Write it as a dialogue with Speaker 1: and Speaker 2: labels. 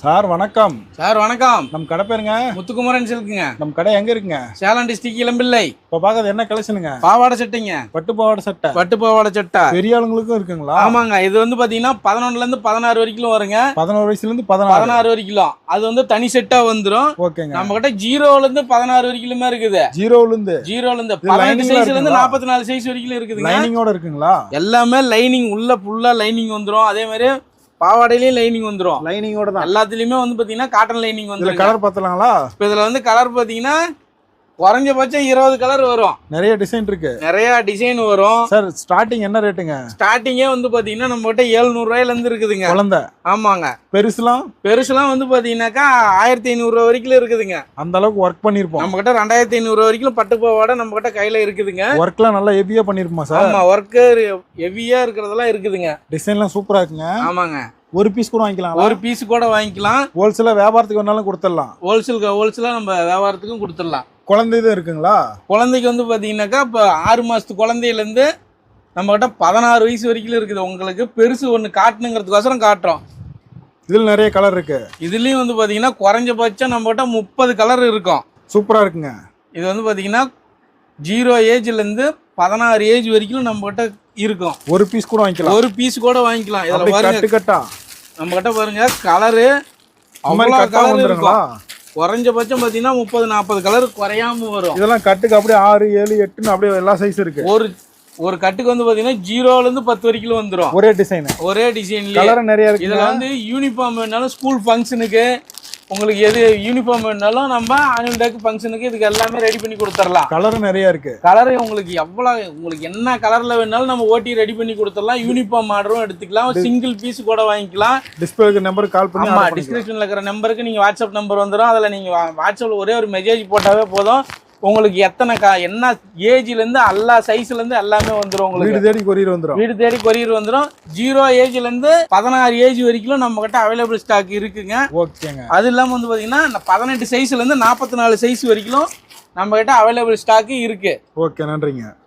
Speaker 1: Sir வணக்கம்.
Speaker 2: Sir வணக்கம்.
Speaker 1: நம் கடை பேருங்க.
Speaker 2: முத்துக்குமரன் சில்க்குங்க.
Speaker 1: நம் கடை எங்க இருக்குங்க?
Speaker 2: சேலம் டிஸ்ட்ரிக்ட் இளம்பிள்ளை.
Speaker 1: இப்ப பாக்கிறது என்ன கலெக்ஷனுங்க?
Speaker 2: பாவாடை சட்டைங்க.
Speaker 1: பட்டு பாவாடை சட்டை.
Speaker 2: பட்டு பாவாடை சட்டை.
Speaker 1: பெரிய ஆளுங்களுக்கும் இருக்குங்களா?
Speaker 2: ஆமாங்க. இது வந்து பாத்தீங்கன்னா பதினொன்னுல இருந்து பதினாறு வரைக்கும் வருங்க.
Speaker 1: பதினோரு வயசுல இருந்து பதினாறு
Speaker 2: வரைக்கும் அது வந்து தனி செட்டா வந்துரும்.
Speaker 1: ஓகேங்க.
Speaker 2: நம்ம கிட்ட ஜீரோல இருந்து பதினாறு வரைக்குமே இருக்குது.
Speaker 1: ஜீரோல இருந்து
Speaker 2: ஜீரோல இருந்து பதினெட்டு சைஸ்ல இருந்து? நாற்பத்தி நாலு சைஸ் வரைக்கும் இருக்குதுங்க.
Speaker 1: லைனிங்கோட இருக்குங்களா?
Speaker 2: எல்லாமே லைனிங் உள்ள ஃபுல்லா லைனிங் வந்துரும். அதே மாதிரி பாவாடையிலயும் லைனிங் வந்துரும்.
Speaker 1: லைனிங்கோட தான்.
Speaker 2: எல்லாத்துலயுமே வந்து பாத்தீங்கன்னா காட்டன் லைனிங் வந்துரும்
Speaker 1: கலர் பார்த்தலாங்களா
Speaker 2: இப்ப இதுல வந்து கலர் பாத்தீங்கன்னா குறைஞ்சபட்சம் இருபது கலர் வரும்.
Speaker 1: நிறைய டிசைன் இருக்கு.
Speaker 2: நிறைய டிசைன் வரும்.
Speaker 1: சார் ஸ்டார்டிங் என்ன ரேட்டுங்க
Speaker 2: ஸ்டார்டிங்கே வந்து பாத்தீங்கன்னா நம்ம கிட்ட ஏழ்நூறு ரூபாயில இருந்து இருக்குதுங்க.
Speaker 1: குழந்தை.
Speaker 2: ஆமாங்க.
Speaker 1: பெருசுலாம்?
Speaker 2: பெருசுலாம் வந்து பாத்தீங்கன்னாக்கா ஆயிரத்தி ஐநூறு ரூபா வரைக்கும் இருக்குதுங்க.
Speaker 1: அந்த அளவுக்கு ஒர்க் பண்ணிருப்போம்.
Speaker 2: நம்ம கிட்ட ரெண்டாயிரத்தி ஐநூறு ரூபா வரைக்கும் பட்டு பாவாடை நம்ம கிட்ட கையில இருக்குதுங்க.
Speaker 1: ஒர்க்லாம் நல்லா ஹெவியா பண்ணிருப்போமா சார்
Speaker 2: ஆமா ஒர்க்கு ஹெவியா இருக்கிறதெல்லாம் இருக்குதுங்க.
Speaker 1: டிசைன்லாம் சூப்பரா இருக்குங்க.
Speaker 2: ஆமாங்க.
Speaker 1: ஒரு பீஸ் கூட வாங்கிக்கலாம்
Speaker 2: ஒரு பீஸ் கூட வாங்கிக்கலாம்.
Speaker 1: ஹோல்சேலா வியாபாரத்துக்கு வேணாலும் கொடுத்துடலாம்.
Speaker 2: ஹோல்சேல் ஹோல்சேலா நம்ம வியாபாரத்துக்கும் கொடுத்துடலாம்.
Speaker 1: குழந்தை இது இருக்குங்களா?
Speaker 2: குழந்தைக்கு வந்து பாத்தீங்கன்னாக்கா இப்போ ஆறு மாசத்து குழந்தையில இருந்து நம்ம கிட்ட பதினாறு வயசு வரைக்கும் இருக்குது. உங்களுக்கு பெருசு ஒன்று காட்டணுங்கிறதுக்கோசரம் காட்டுறோம்.
Speaker 1: இதுல நிறைய கலர் இருக்கு.
Speaker 2: இதுலயும் வந்து பாத்தீங்கன்னா குறைஞ்சபட்சம் நம்ம கிட்ட முப்பது கலர் இருக்கும்.
Speaker 1: சூப்பரா இருக்குங்க.
Speaker 2: இது வந்து பாத்தீங்கன்னா ஜீரோ ஏஜ்லேருந்து பதினாறு ஏஜ் வரைக்கும் நம்ம கிட்ட இருக்கும்.
Speaker 1: ஒரு பீஸ் கூட வாங்கிக்கலாம்.
Speaker 2: ஒரு பீஸ் கூட வாங்கிக்கலாம். இதில்
Speaker 1: கட்டு கட்டா
Speaker 2: நம்ம கிட்ட பாருங்க கலரு அவ்வளோ கலர்
Speaker 1: வந்துருங்களா?
Speaker 2: இருக்கும். குறைஞ்சபட்சம் பார்த்தீங்கன்னா முப்பது நாற்பது கலர் குறையாம வரும்.
Speaker 1: இதெல்லாம் கட்டுக்கு அப்படியே ஆறு ஏழு எட்டுன்னு அப்படியே எல்லா சைஸ் இருக்கு.
Speaker 2: ஒரு ஒரு கட்டுக்கு வந்து பாத்தீங்கன்னா ஜீரோல இருந்து பத்து வரைக்கும் வந்துரும்.
Speaker 1: ஒரே டிசைன்
Speaker 2: ஒரே டிசைன்லயே
Speaker 1: கலர் நிறைய இருக்கு.
Speaker 2: இதுல வந்து யூனிஃபார்ம் வேணாலும் ஸ்கூல் ஃபங்க்ஷனுக்கு உங்களுக்கு எது யூனிஃபார்ம் வேணாலும் நம்ம ஆனுவல் டேக்கு ஃபங்க்ஷனுக்கு இதுக்கு எல்லாமே ரெடி பண்ணி கொடுத்துடலாம்.
Speaker 1: கலர் நிறைய இருக்கு.
Speaker 2: கலர் உங்களுக்கு எவ்வளவு உங்களுக்கு என்ன கலர்ல வேணாலும் நம்ம ஓட்டி ரெடி பண்ணி கொடுத்துடலாம். யூனிஃபார்ம் ஆர்டரும் எடுத்துக்கலாம். சிங்கிள் பீஸ் கூட வாங்கிக்கலாம்.
Speaker 1: டிஸ்பிளேக்கு நம்பர் கால் பண்ணி
Speaker 2: ஆமா
Speaker 1: order பண்ணிக்கலாம்.
Speaker 2: டிஸ்கிரிப்ஷன்ல இருக்கிற நம்பருக்கு நீங்க வாட்ஸ்அப் நம்பர் வந்துடும் அதுல நீங்க வா- வாட்ஸ்அப்ல ஒரே ஒரு மெசேஜ் போட்டாவே போதும். உங்களுக்கு எத்தனை கா என்ன ஏஜ்ல இருந்து எல்லா சைஸ்ல இருந்து எல்லாமே வந்துடும் உங்களுக்கு.
Speaker 1: வீடு தேடி கொரியர் வந்துரும்.
Speaker 2: வீடு தேடி கொரியர் வந்துடும் ஜீரோ ஏஜ்ல இருந்து பதினாறு ஏஜ் வரைக்கும் நம்ம கிட்ட அவைலபிள் ஸ்டாக் இருக்குங்க.
Speaker 1: ஓகேங்க.
Speaker 2: அது இல்லாம வந்து பாத்தீங்கன்னா இந்த பதினெட்டு சைஸ்ல இருந்து நாற்பத்தி நாலு சைஸ் வரைக்கும் நம்ம கிட்ட அவைலபிள் ஸ்டாக் இருக்கு.
Speaker 1: ஓகே நன்றிங்க.